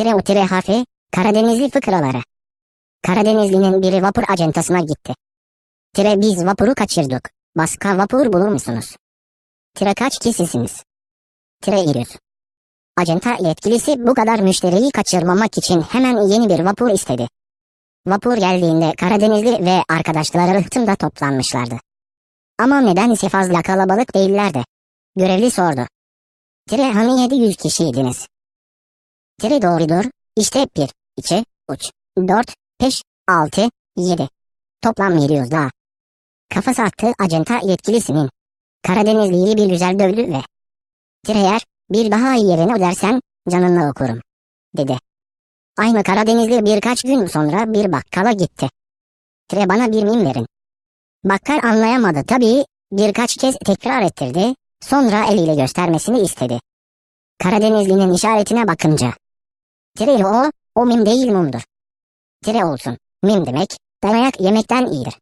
Tire u tire harfi Karadenizli fıkraları. Karadenizlinin biri vapur acentasına gitti. Tire biz vapuru kaçırdık. Başka vapur bulur musunuz? Tire kaç kişisiniz? Tire iriz. Acenta yetkilisi bu kadar müşteriyi kaçırmamak için hemen yeni bir vapur istedi. Vapur geldiğinde Karadenizli ve arkadaşları rıhtımda toplanmışlardı. Ama nedense fazla kalabalık değillerdi. Görevli sordu. Tire hani 700 kişiydiniz. Tire doğrudur. İşte 1, 2, 3, 4, 5, 6, 7. Toplam 700 daha. Kafası attı acenta yetkilisinin. Karadenizliyi bir güzel dövdü ve Tire eğer bir daha iyi yerini ödersen canınla okurum, dedi. Aynı Karadenizli birkaç gün sonra bir bakkala gitti. Tire bana bir mim verin. Bakkal anlayamadı tabii, birkaç kez tekrar ettirdi, sonra eliyle göstermesini istedi. Karadenizlinin işaretine bakınca. Tire o, o mim değil mumdur. Tire olsun, mim demek, dayak yemekten iyidir.